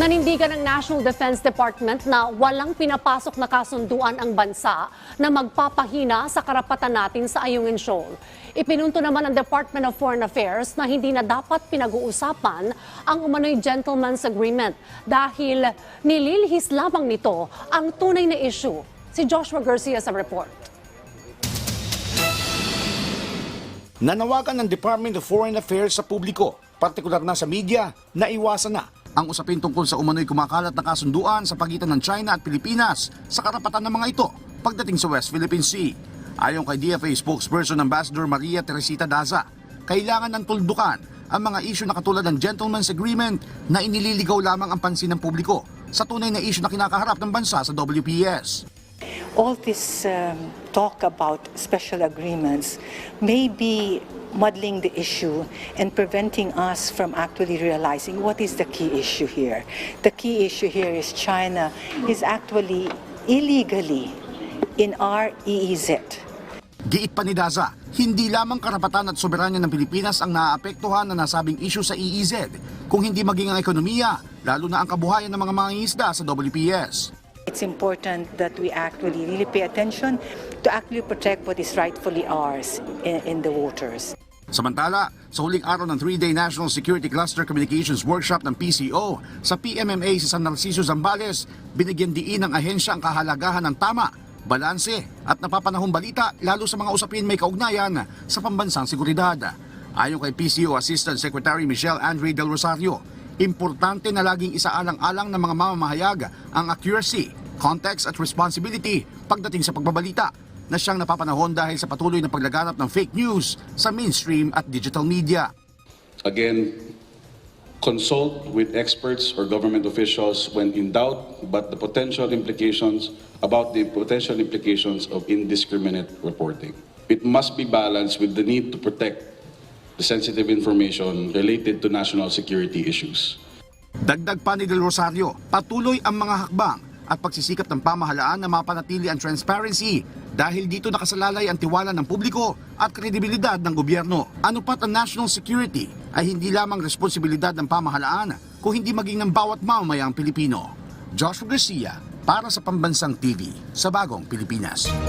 Nanindigan ng National Defense Department na walang pinapasok na kasunduan ang bansa na magpapahina sa karapatan natin sa Ayungin Shoal. Ipinunto naman ng Department of Foreign Affairs na hindi na dapat pinag-uusapan ang umano'y gentleman's agreement dahil nililihis lamang nito ang tunay na issue. Si Joshua Garcia sa report. Nanawagan ng Department of Foreign Affairs sa publiko, partikular na sa media, na iwasan na ang usapin tungkol sa umano'y kumakalat na kasunduan sa pagitan ng China at Pilipinas sa karapatan ng mga ito pagdating sa West Philippine Sea. Ayon kay DFA spokesperson Ambassador Maria Teresita Daza, kailangan ng tuldukan ang mga isyu na katulad ng Gentleman's Agreement na inililigaw lamang ang pansin ng publiko sa tunay na isyu na kinakaharap ng bansa sa WPS. All this um, talk about special agreements may be muddling the issue and preventing us from actually realizing what is the key issue here. The key issue here is China is actually illegally in our EEZ. Giit pa ni Daza, hindi lamang karapatan at soberanya ng Pilipinas ang naaapektuhan na nasabing issue sa EEZ, kung hindi maging ang ekonomiya, lalo na ang kabuhayan ng mga mangingisda sa WPS. It's important that we actually really pay attention to actually protect what is rightfully ours in, in the waters. Samantala, sa huling araw ng 3-day National Security Cluster Communications Workshop ng PCO sa PMMA sa San Narciso, Zambales, binigyan diin ng ahensya ang kahalagahan ng tama, balanse at napapanahong balita lalo sa mga usapin may kaugnayan sa pambansang seguridad. Ayon kay PCO Assistant Secretary Michelle Andre Del Rosario, importante na laging isaalang-alang ng mga mamamahayag ang accuracy, context at responsibility pagdating sa pagbabalita na siyang napapanahon dahil sa patuloy na paglaganap ng fake news sa mainstream at digital media. Again, consult with experts or government officials when in doubt, but the potential implications about the potential implications of indiscriminate reporting. It must be balanced with the need to protect sensitive information related to national security issues. Dagdag pa ni Del Rosario, patuloy ang mga hakbang at pagsisikap ng pamahalaan na mapanatili ang transparency dahil dito nakasalalay ang tiwala ng publiko at kredibilidad ng gobyerno. Ano pat ang national security ay hindi lamang responsibilidad ng pamahalaan kung hindi maging ng bawat mamamayang Pilipino. Joshua Garcia para sa Pambansang TV sa Bagong Pilipinas.